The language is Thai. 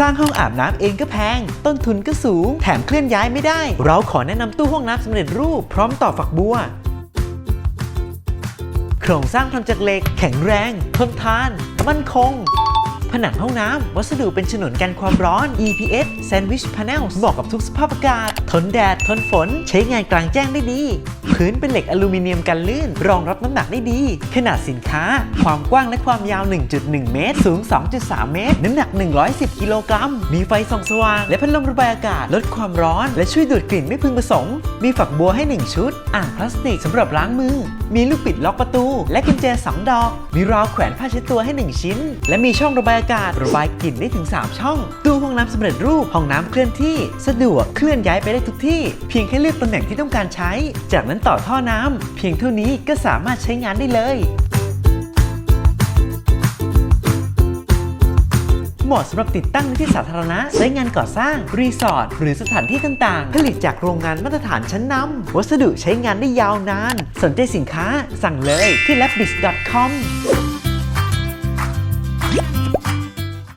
สร้างห้องอาบน้ำเองก็แพง ต้นทุนก็สูง แถมเคลื่อนย้ายไม่ได้ เราขอแนะนำตู้ห้องน้ำสำเร็จรูปพร้อมต่อฝักบัว โครงสร้างทำจากเหล็ก แข็งแรง ทนทาน มั่นคง ผนังห้องน้ำ วัสดุเป็นฉนวนกันความร้อน EPS Sandwich Panels เหมาะกับทุกสภาพอากาศ ทนแดด ทนฝน ใช้งานกลางแจ้งได้ดี พื้นเป็นเหล็กอลูมิเนียมกันลื่น รองรับน้ำหนักได้ดี ขนาดสินค้า ความกว้างและความยาว 1.1 เมตร สูง 2.3 เมตร น้ำหนัก 110 กิโลกรัม มีไฟส่องสว่าง และพัดลมระบายอากาศ ลดความร้อน และช่วยดูดกลิ่นไม่พึงประสงค์ มีฝักบัวให้ 1 ชุด อ่างพลาสติกสำหรับล้างมือ มีลูกปิดล็อกประตู และกุญแจสองดอก มีราวแขวนผ้าเช็ดตัวให้ 1 ชิ้น และมีช่องระบายากาศระบายกลิ่นได้ถึง 3 ช่อง ตู้ห้องน้ำสำเร็จรูปห้องน้ำเคลื่อนที่ สะดวกเคลื่อนย้ายไปได้ทุกที่ เพียงแค่เลือกตำแหน่งที่ต้องการใช้ จากนั้นต่อท่อน้ำเพียงเท่านี้ก็สามารถใช้งานได้เลยเหมาะสำหรับติดตั้งในที่สาธารณะ ใช้งานก่อสร้าง รีสอร์ท หรือสถานที่ต่างๆ ผลิตจากโรงงานมาตรฐานชั้นนำวัสดุใช้งานได้ยาวนาน สนใจสินค้าสั่งเลยที่ labbis.com